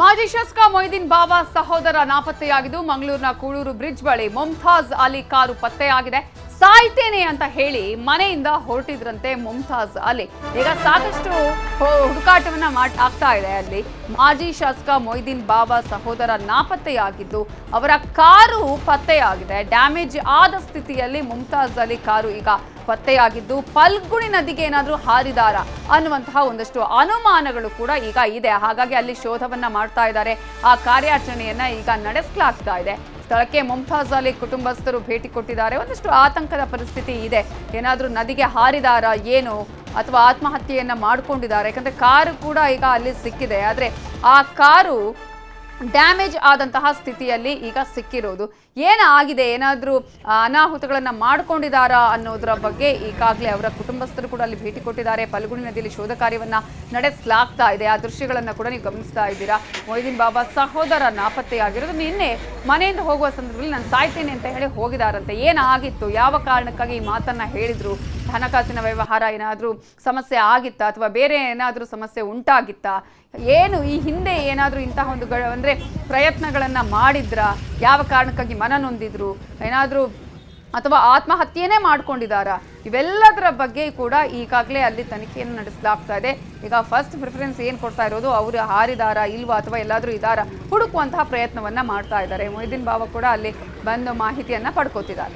ಮಾಜಿ ಶಾಸಕ ಮೊಯ್ದೀನ್ ಬಾಬಾ ಸಹೋದರ ನಾಪತ್ತೆಯಾಗಿದ್ದು ಮಂಗಳೂರಿನ ಕೂಳೂರು ಬ್ರಿಡ್ಜ್ ಬಳಿ ಮುಮ್ತಾಜ್ ಅಲಿ ಕಾರು ಪತ್ತೆಯಾಗಿದೆ. ಸಾಯ್ತೇನೆ ಅಂತ ಹೇಳಿ ಮನೆಯಿಂದ ಹೊರಟಿದ್ರಂತೆ ಮುಮ್ತಾಜ್ ಅಲಿ. ಈಗ ಸಾಕಷ್ಟು ಹುಡುಕಾಟವನ್ನ ಮಾಡ್ ಆಗ್ತಾ ಇದೆ ಅಲ್ಲಿ. ಮಾಜಿ ಶಾಸಕ ಮೊಯ್ದೀನ್ ಬಾಬಾ ಸಹೋದರ ನಾಪತ್ತೆಯಾಗಿದ್ದು ಅವರ ಕಾರು ಪತ್ತೆಯಾಗಿದೆ. ಡ್ಯಾಮೇಜ್ ಆದ ಸ್ಥಿತಿಯಲ್ಲಿ ಮುಮ್ತಾಜ್ ಅಲಿ ಕಾರು ಈಗ ಪತ್ತೆಯಾಗಿದ್ದು ಪಲ್ಗುಣಿ ನದಿಗೆ ಏನಾದರೂ ಹಾರಿದಾರ ಅನ್ನುವಂತಹ ಒಂದಷ್ಟು ಅನುಮಾನಗಳು ಕೂಡ ಈಗ ಇದೆ. ಹಾಗಾಗಿ ಅಲ್ಲಿ ಶೋಧವನ್ನ ಮಾಡ್ತಾ ಇದ್ದಾರೆ. ಆ ಕಾರ್ಯಾಚರಣೆಯನ್ನ ಈಗ ನಡೆಸಲಾಗ್ತಾ ಇದೆ. ಸ್ಥಳಕ್ಕೆ ಮುಮ್ತಾಜ್ ಅಲಿ ಕುಟುಂಬಸ್ಥರು ಭೇಟಿ ಕೊಟ್ಟಿದ್ದಾರೆ. ಒಂದಷ್ಟು ಆತಂಕದ ಪರಿಸ್ಥಿತಿ ಇದೆ. ಏನಾದರೂ ನದಿಗೆ ಹಾರಿದಾರ, ಏನು? ಅಥವಾ ಆತ್ಮಹತ್ಯೆಯನ್ನ ಮಾಡಿಕೊಂಡಿದ್ದಾರೆ. ಯಾಕಂದ್ರೆ ಕಾರು ಕೂಡ ಈಗ ಅಲ್ಲಿ ಸಿಕ್ಕಿದೆ. ಆದ್ರೆ ಆ ಕಾರು ಡ್ಯಾಮೇಜ್ ಆದಂತಹ ಸ್ಥಿತಿಯಲ್ಲಿ ಈಗ ಸಿಕ್ಕಿರೋದು. ಏನಾಗಿದೆ ಏನಾದರೂ ಅನಾಹುತಗಳನ್ನು ಮಾಡ್ಕೊಂಡಿದ್ದಾರಾ ಅನ್ನೋದರ ಬಗ್ಗೆ ಈಗಾಗಲೇ ಅವರ ಕುಟುಂಬಸ್ಥರು ಕೂಡ ಅಲ್ಲಿ ಭೇಟಿ ಕೊಟ್ಟಿದ್ದಾರೆ. ಪಲ್ಗುಣಿ ನದಿಯಲ್ಲಿ ಶೋಧ ಕಾರ್ಯವನ್ನು ನಡೆಸಲಾಗ್ತಾ ಇದೆ. ಆ ದೃಶ್ಯಗಳನ್ನು ಕೂಡ ನೀವು ಗಮನಿಸ್ತಾ ಇದ್ದೀರಾ? ಮೊಯ್ದೀನ್ ಬಾಬಾ ಸಹೋದರ ನಾಪತ್ತೆಯಾಗಿರೋದು. ನಿನ್ನೆ ಮನೆಯಿಂದ ಹೋಗುವ ಸಂದರ್ಭದಲ್ಲಿ ನಾನು ಸಾಯ್ತೇನೆ ಅಂತ ಹೇಳಿ ಹೋಗಿದಾರಂತೆ. ಏನಾಗಿತ್ತು ಯಾವ ಕಾರಣಕ್ಕಾಗಿ ಈ ಮಾತನ್ನ ಹೇಳಿದರು? ಹಣಕಾಸಿನ ವ್ಯವಹಾರ ಏನಾದರೂ ಸಮಸ್ಯೆ ಆಗಿತ್ತಾ? ಅಥವಾ ಬೇರೆ ಏನಾದರೂ ಸಮಸ್ಯೆ ಉಂಟಾಗಿತ್ತಾ? ಏನು ಈ ಹಿಂದೆ ಏನಾದರೂ ಇಂತಹ ಒಂದು ಅಂದರೆ ಪ್ರಯತ್ನಗಳನ್ನು ಮಾಡಿದ್ರ? ಯಾವ ಕಾರಣಕ್ಕಾಗಿ ಮನ ನೊಂದಿದ್ರು, ಏನಾದರೂ ಅಥವಾ ಆತ್ಮಹತ್ಯೆನೇ ಮಾಡ್ಕೊಂಡಿದ್ದಾರಾ? ಇವೆಲ್ಲದರ ಬಗ್ಗೆ ಕೂಡ ಈಗಾಗಲೇ ಅಲ್ಲಿ ತನಿಖೆಯನ್ನು ನಡೆಸಲಾಗ್ತಾ ಇದೆ. ಈಗ ಫಸ್ಟ್ ಪ್ರಿಫರೆನ್ಸ್ ಏನು ಕೊಡ್ತಾ ಇರೋದು? ಅವರು ಹಾರಿದಾರಾ, ಇಲ್ವಾ ಅಥವಾ ಎಲ್ಲಾದರೂ ಇದ್ದಾರಾ ಹುಡುಕುವಂತಹ ಪ್ರಯತ್ನವನ್ನು ಮಾಡ್ತಾ ಇದ್ದಾರೆ. ಮೊಯ್ದೀನ್ ಬಾಬಾ ಕೂಡ ಅಲ್ಲಿ ಬಂದು ಮಾಹಿತಿಯನ್ನು ಪಡ್ಕೋತಿದ್ದಾರೆ.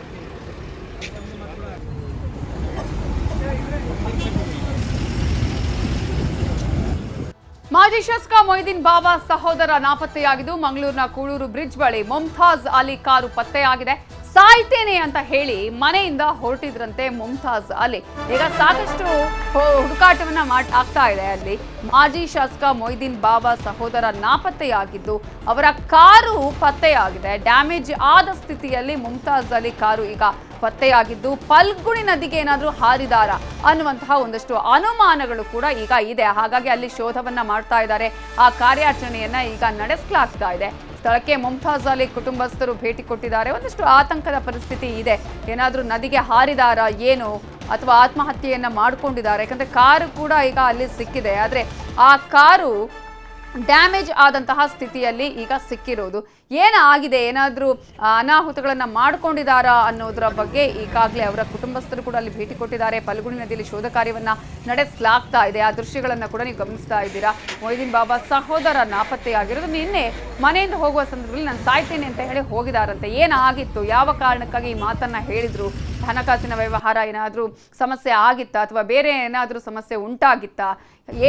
ಮಾಜಿ ಶಾಸಕ ಮೊಯ್ದೀನ್ ಬಾಬಾ ಸಹೋದರ ನಾಪತ್ತೆಯಾಗಿದ್ದು ಮಂಗಳೂರಿನ ಕೂಳೂರು ಬ್ರಿಡ್ಜ್ ಬಳಿ ಮುಮ್ತಾಜ್ ಅಲಿ ಕಾರು ಪತ್ತೆಯಾಗಿದೆ. ಸಾಯ್ತೇನೆ ಅಂತ ಹೇಳಿ ಮನೆಯಿಂದ ಹೊರಟಿದ್ರಂತೆ ಮುಮ್ತಾಜ್ ಅಲಿ. ಈಗ ಸಾಕಷ್ಟು ಹುಡುಕಾಟವನ್ನ ಮಾಡ್ ಆಗ್ತಾ ಇದೆ ಅಲ್ಲಿ. ಮಾಜಿ ಶಾಸಕ ಮೊಯ್ದೀನ್ ಬಾಬಾ ಸಹೋದರ ನಾಪತ್ತೆಯಾಗಿದ್ದು ಅವರ ಕಾರು ಪತ್ತೆಯಾಗಿದೆ. ಡ್ಯಾಮೇಜ್ ಆದ ಸ್ಥಿತಿಯಲ್ಲಿ ಮುಮ್ತಾಜ್ ಅಲಿ ಕಾರು ಈಗ ಪತ್ತೆಯಾಗಿದ್ದು ಪಲ್ಗುಣಿ ನದಿಗೆ ಏನಾದರೂ ಹಾರಿದಾರ ಅನ್ನುವಂತಹ ಒಂದಷ್ಟು ಅನುಮಾನಗಳು ಕೂಡ ಈಗ ಇದೆ. ಹಾಗಾಗಿ ಅಲ್ಲಿ ಶೋಧವನ್ನ ಮಾಡ್ತಾ ಇದ್ದಾರೆ. ಆ ಕಾರ್ಯಾಚರಣೆಯನ್ನ ಈಗ ನಡೆಸಲಾಗ್ತಾ ಇದೆ. ಸ್ಥಳಕ್ಕೆ ಮುಮ್ತಾಜ್ ಅಲಿ ಕುಟುಂಬಸ್ಥರು ಭೇಟಿ ಕೊಟ್ಟಿದ್ದಾರೆ. ಒಂದಷ್ಟು ಆತಂಕದ ಪರಿಸ್ಥಿತಿ ಇದೆ. ಏನಾದರೂ ನದಿಗೆ ಹಾರಿದಾರ, ಏನು? ಅಥವಾ ಆತ್ಮಹತ್ಯೆಯನ್ನ ಮಾಡಿಕೊಂಡಿದ್ದಾರೆ. ಯಾಕಂದ್ರೆ ಕಾರು ಕೂಡ ಈಗ ಅಲ್ಲಿ ಸಿಕ್ಕಿದೆ. ಆದ್ರೆ ಆ ಕಾರು ಡ್ಯಾಮೇಜ್ ಆದಂತಹ ಸ್ಥಿತಿಯಲ್ಲಿ ಈಗ ಸಿಕ್ಕಿರೋದು. ಏನಾಗಿದೆ ಏನಾದರೂ ಅನಾಹುತಗಳನ್ನು ಮಾಡ್ಕೊಂಡಿದಾರಾ ಅನ್ನೋದರ ಬಗ್ಗೆ ಈಗಾಗಲೇ ಅವರ ಕುಟುಂಬಸ್ಥರು ಕೂಡ ಅಲ್ಲಿ ಭೇಟಿ ಕೊಟ್ಟಿದ್ದಾರೆ. ಪಲ್ಗುಣಿ ನದಿಯಲ್ಲಿ ಶೋಧ ಕಾರ್ಯವನ್ನು ನಡೆಸಲಾಗ್ತಾ ಇದೆ. ಆ ದೃಶ್ಯಗಳನ್ನು ಕೂಡ ನೀವು ಗಮನಿಸ್ತಾ ಇದ್ದೀರಾ? ಮೊಯ್ದೀನ್ ಬಾಬಾ ಸಹೋದರ ನಾಪತ್ತೆಯಾಗಿರೋದು ನಿನ್ನೆ ಮನೆಯಿಂದ ಹೋಗುವ ಸಂದರ್ಭದಲ್ಲಿ ನಾನು ಸಾಯ್ತೇನೆ ಅಂತ ಹೇಳಿ ಹೋಗಿದಾರಂತೆ. ಏನಾಗಿತ್ತು ಯಾವ ಕಾರಣಕ್ಕಾಗಿ ಈ ಮಾತನ್ನ ಹೇಳಿದರು? ಹಣಕಾಸಿನ ವ್ಯವಹಾರ ಏನಾದರೂ ಸಮಸ್ಯೆ ಆಗಿತ್ತಾ? ಅಥವಾ ಬೇರೆ ಏನಾದರೂ ಸಮಸ್ಯೆ ಉಂಟಾಗಿತ್ತಾ?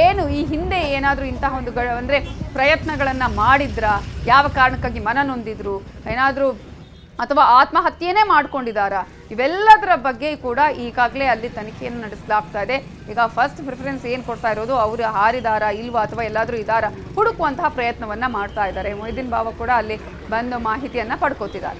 ಏನು ಈ ಹಿಂದೆ ಏನಾದರೂ ಇಂತಹ ಒಂದು ಅಂದರೆ ಪ್ರಯತ್ನಗಳನ್ನು ಮಾಡಿದ್ರ? ಯಾವ ಕಾರಣಕ್ಕಾಗಿ ಮನ ನೊಂದಿದ್ರು, ಏನಾದರೂ ಅಥವಾ ಆತ್ಮಹತ್ಯೆನೇ ಮಾಡ್ಕೊಂಡಿದ್ದಾರಾ? ಇವೆಲ್ಲದರ ಬಗ್ಗೆ ಕೂಡ ಈಗಾಗಲೇ ಅಲ್ಲಿ ತನಿಖೆಯನ್ನು ನಡೆಸಲಾಗ್ತಾ ಇದೆ. ಈಗ ಫಸ್ಟ್ ಪ್ರಿಫರೆನ್ಸ್ ಏನು ಕೊಡ್ತಾ ಇರೋದು? ಅವರು ಹಾರಿದಾರಾ, ಇಲ್ವಾ ಅಥವಾ ಎಲ್ಲಾದರೂ ಇದ್ದಾರಾ ಹುಡುಕುವಂತಹ ಪ್ರಯತ್ನವನ್ನು ಮಾಡ್ತಾ ಇದ್ದಾರೆ. ಮೊಯ್ದೀನ್ ಬಾಬಾ ಕೂಡ ಅಲ್ಲಿ ಬಂದು ಮಾಹಿತಿಯನ್ನು ಪಡ್ಕೋತಿದ್ದಾರೆ.